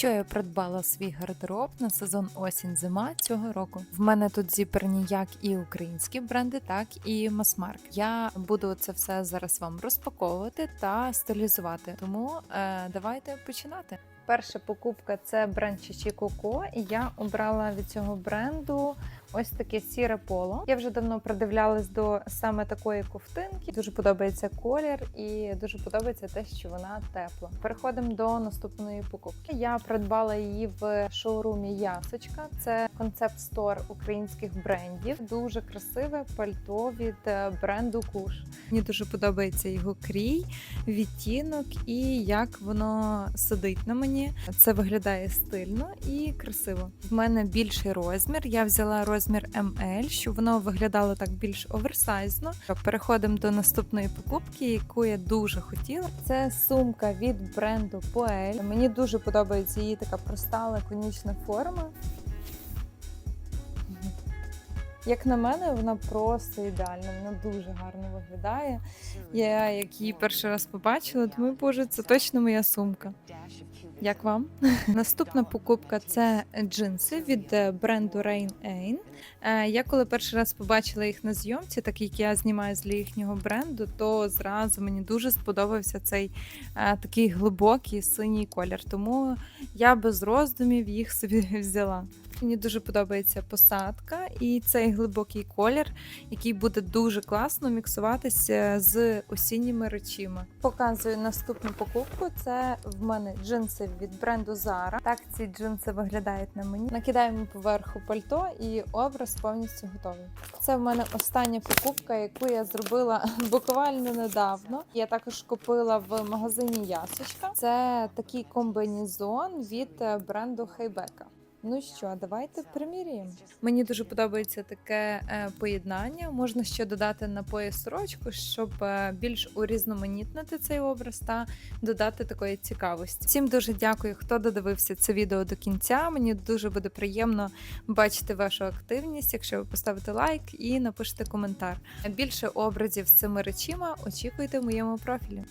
що я придбала свій гардероб на сезон осінь-зима цього року. В мене тут зібрані як і українські бренди, так і масмарк. Я буду це все зараз вам розпаковувати та стилізувати. Тому е, давайте починати. Перша покупка це бренд Чичі Коко, і я обрала від цього бренду ось таке сіре поло. Я вже давно придивлялась до саме такої ковтинки. Дуже подобається колір і дуже подобається те, що вона тепла. Переходимо до наступної покупки. Я придбала її в шоурумі Ясочка. Це концепт стор українських брендів. Дуже красиве пальто від е, бренду Куш. Мені дуже подобається його крій, відтінок і як воно сидить на мені. Це виглядає стильно і красиво. В мене більший розмір. Я взяла розмір ML, щоб воно виглядало так більш оверсайзно. Переходимо до наступної покупки, яку я дуже хотіла. Це сумка від бренду Poel. Мені дуже подобається її така проста лаконічна форма. Як на мене, вона просто ідеальна, вона дуже гарно виглядає. Я як її перший раз побачила, думаю, боже, це точно моя сумка. Як вам? Наступна покупка це джинси від е, бренду Rain Ain. Е, Я коли перший раз побачила їх на зйомці, так як я знімаю з їхнього бренду, то зразу мені дуже сподобався цей е, такий глибокий синій колір. Тому я без роздумів їх собі взяла. Мені дуже подобається посадка і цей глибокий колір, який буде дуже класно міксуватися з осінніми речима. Показую наступну покупку. Це в мене джинси від бренду Zara. Так ці джинси виглядають на мені. Накидаємо поверху пальто і образ повністю готовий. Це в мене остання покупка, яку я зробила буквально недавно. Я також купила в магазині Ясочка. Це такий комбінезон від е, бренду Хейбека. Ну що, давайте приміряємо. Мені дуже подобається таке е, поєднання. Можна ще додати на пояс сорочку, щоб е, більш урізноманітнити цей образ та додати такої цікавості. Всім дуже дякую, хто додивився це відео до кінця. Мені дуже буде приємно бачити вашу активність, якщо ви поставите лайк і напишете коментар. Більше образів з цими речима очікуйте в моєму профілі.